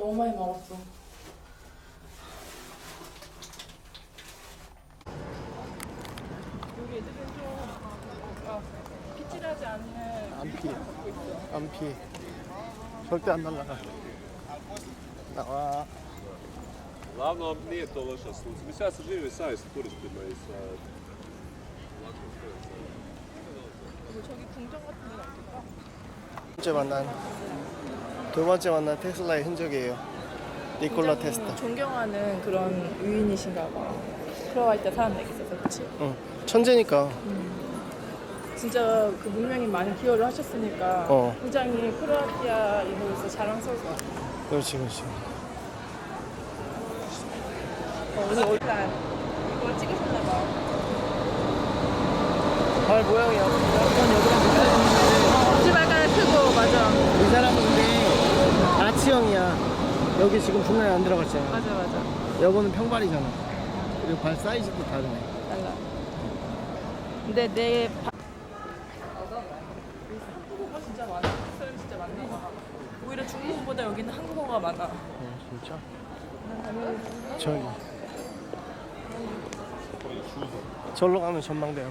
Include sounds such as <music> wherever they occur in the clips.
너무 많이 먹었어. 여기 애들은 좀 어, 피칠하지 않는 안 피. 안 피. 절대 안 날라가. 나와. Uglavnom nije to loša slučaj. Mislim, ja sam živio i sam i sa turistima i sa... 그리고 저기 궁전 같은 어떨까? 두 번째 만난 두 번째 만난 테슬라의 흔적이에요. 니콜라 테스타. 존경하는 그런 유인이신가 봐. 크로아이타 사람들 있어서 그렇지? 응. 천재니까. 진짜 그 문명이 많이 기여를 하셨으니까 어. 굉장히 크로아티아인으로서 자랑스러울 것 같아. 그렇지, 그렇지. 어, 오늘 올란 이거 찍으셨나 봐. 발 모양이야. 엄지발가락 크고 맞아. 이 사람은 근데 아치형이야. 여기 지금 중간에 안 들어갔잖아. 맞아 맞아. 여거는 평발이잖아. 그리고 발 사이즈도 다르네. 달라. 근데 내 바... 한국어가 진짜 많아. 사람 진짜 많네. 오히려 중국어보다 여기는 한국어가 많아. 어, 진짜? 저기. 절로 가면 전망대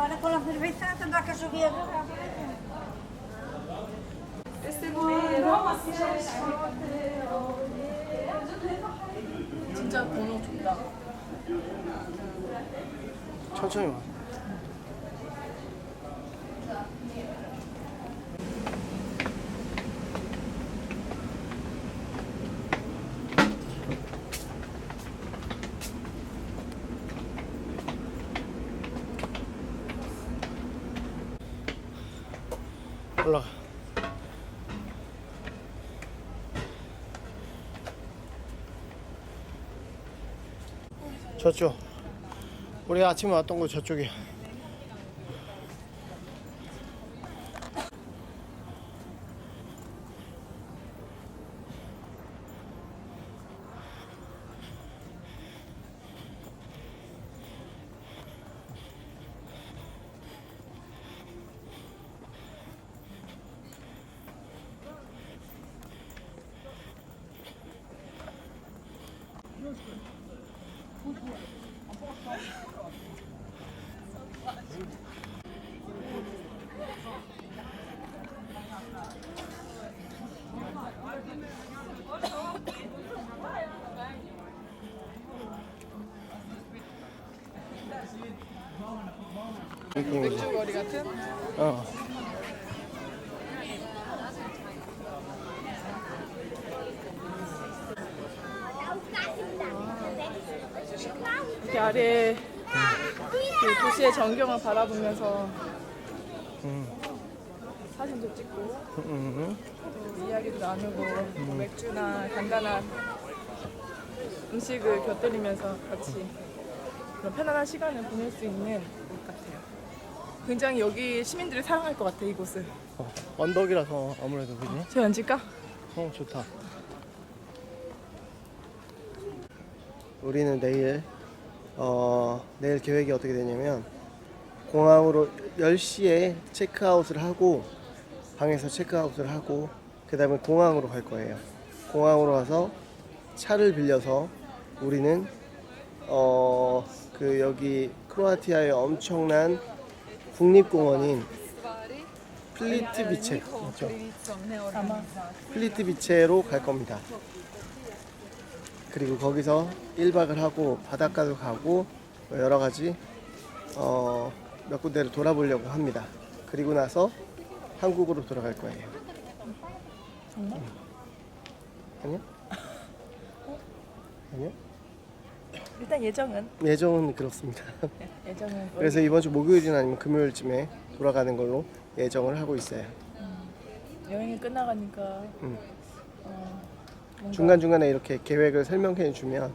야 봐. Agora com a cerveja, andar com a chover. 진짜 번호 좋다. 천천히 와. 올라가. 저쪽. 우리 아침에 왔던 곳 저쪽이야. 느낌이지. 거리 같은? 어. 이렇게 아래 그 도시의 전경을 바라보면서 음. 사진도 찍고 음. 또 이야기도 나누고 뭐 맥주나 간단한 음식을 곁들이면서 같이 그런 편안한 시간을 보낼 수 있는 곳 같아요. 굉장히 여기 시민들이 사랑할 것 같아 이곳을. 어, 언덕이라서 아무래도 그지? 저희 앉을까? 어 좋다. 우리는 내일 어 내일 계획이 어떻게 되냐면 공항으로 10시에 체크아웃을 하고 방에서 체크아웃을 하고 그 다음에 공항으로 갈 거예요. 공항으로 가서 차를 빌려서 우리는 어 그 여기 크로아티아의 엄청난 국립공원인 플리트 비체 맞죠? 아마 플리트 비체로 갈 겁니다. 그리고 거기서 1박을 하고 바닷가도 가고 뭐 여러 가지 어, 몇 군데를 돌아보려고 합니다. 그리고 나서 한국으로 돌아갈 거예요. 정말? 응. 아니요? <laughs> 아니요? 일단 예정은 예정은 그렇습니다. 예정은 그래서 이번 주 목요일이나 아니면 금요일쯤에 돌아가는 걸로 예정을 하고 있어요. 여행이 끝나가니까 음. 어, 뭔가 중간 중간에 이렇게 계획을 설명해 주면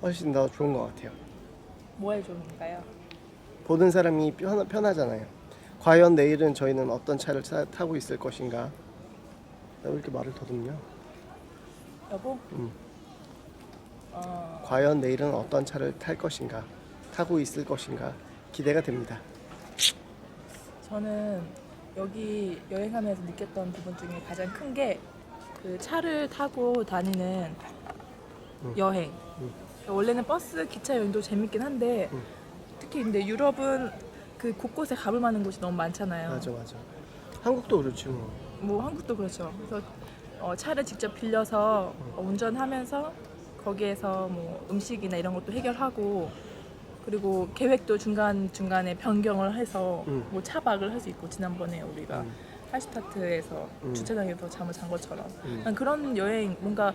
훨씬 더 좋은 것 같아요. 뭐 해줬는가요? 보는 사람이 편, 편하잖아요. 과연 내일은 저희는 어떤 차를 타, 타고 있을 것인가? 나 왜 이렇게 말을 더듬냐? 여보? 음. 어, 과연 내일은 어떤 차를 탈 것인가? 타고 있을 것인가? 기대가 됩니다. 저는 여기 여행하면서 느꼈던 부분 중에 가장 큰 게 그 차를 타고 다니는 여행. 원래는 버스, 기차 여행도 재밌긴 한데 응. 특히 근데 유럽은 그 곳곳에 가볼 만한 곳이 너무 많잖아요. 맞아 맞아. 한국도 그렇지 뭐. 뭐 한국도 그렇죠. 그래서 어, 차를 직접 빌려서 어, 운전하면서 거기에서 뭐 음식이나 이런 것도 해결하고 그리고 계획도 중간 중간에 변경을 해서 음. 뭐 차박을 할 수 있고 지난번에 우리가 음. 할슈타트에서 음. 주차장에서 잠을 잔 것처럼 음. 난 그런 여행 뭔가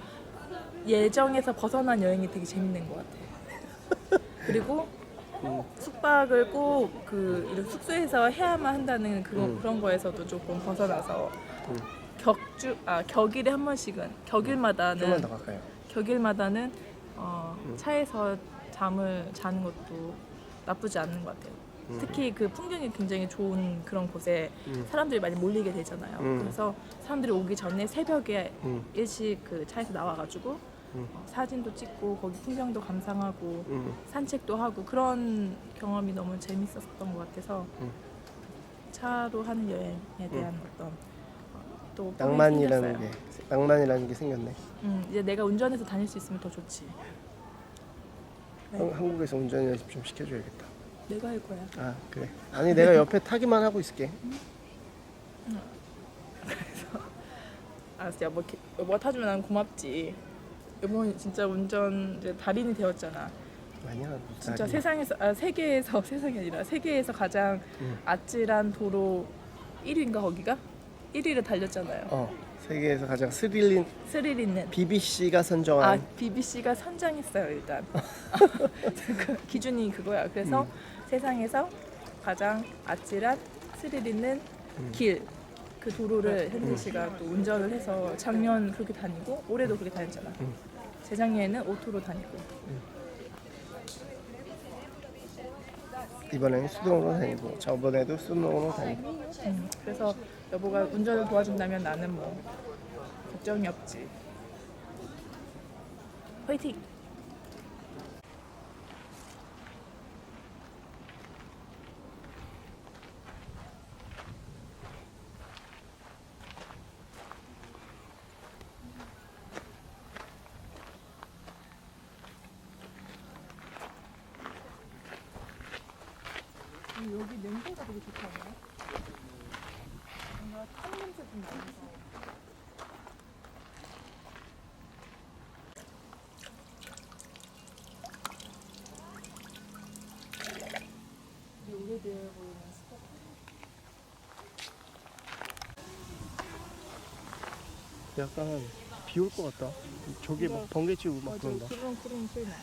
예정에서 벗어난 여행이 되게 재밌는 것 같아. <laughs> 그리고 음. 숙박을 꼭 그 이런 숙소에서 해야만 한다는 그런 음. 그런 거에서도 조금 벗어나서 음. 격주 아 격일에 한 번씩은 격일마다는 좀만 더 가까요. 격일마다는 어, 음. 차에서 잠을 자는 것도 나쁘지 않는 것 같아요. 음. 특히 그 풍경이 굉장히 좋은 그런 곳에 음. 사람들이 많이 몰리게 되잖아요. 음. 그래서 사람들이 오기 전에 새벽에 음. 일찍 그 차에서 나와가지고 음. 어, 사진도 찍고 거기 풍경도 감상하고 음. 산책도 하고 그런 경험이 너무 재밌었던 것 같아서 음. 차로 하는 여행에 대한 어떤 어, 또 낭만이라는. 게 낭만이라는 게 생겼네. 음, 이제 내가 운전해서 다닐 수 있으면 더 좋지. 네. 한, 한국에서 운전 연습 좀 시켜줘야겠다. 내가 할 거야. 아 그래. 아니 내가 옆에 타기만 하고 있을게. <laughs> 알았어, 여보, 기- 여보가 타주면 난 고맙지. 여보 진짜 운전 이제 달인이 되었잖아. 아니야. 진짜 나리. 세상에서 아 세계에서 <laughs> 세상이 아니라 세계에서 가장 음. 아찔한 도로 1위인가 거기가 1위를 달렸잖아요. 어 세계에서 가장 스릴 스릴 있는. BBC가 아 선정한 BBC가 선정했어요 일단. 그 <laughs> 기준이 그거야. 그래서 음. 세상에서 가장 아찔한 스릴 있는 음. 길. 그 도로를 현진 씨가 또 운전을 해서 작년 그렇게 다니고 올해도 그렇게 다녔잖아. 음. 재작년에는 오토로 다니고. 이번에는 수동으로 다니고 저번에도 수동으로 다니고 음, 그래서 여보가 운전을 도와준다면 나는 뭐 걱정이 없지. 화이팅! 여기 냄새가 되게 좋지 않아요? 뭔가 탄 냄새 좀 나면서 되게 오래돼 보이는 스포 약간 비 올 것 같다. 저기 막 번개 치고 막 맞아 그런다. 그런 그런 소리 나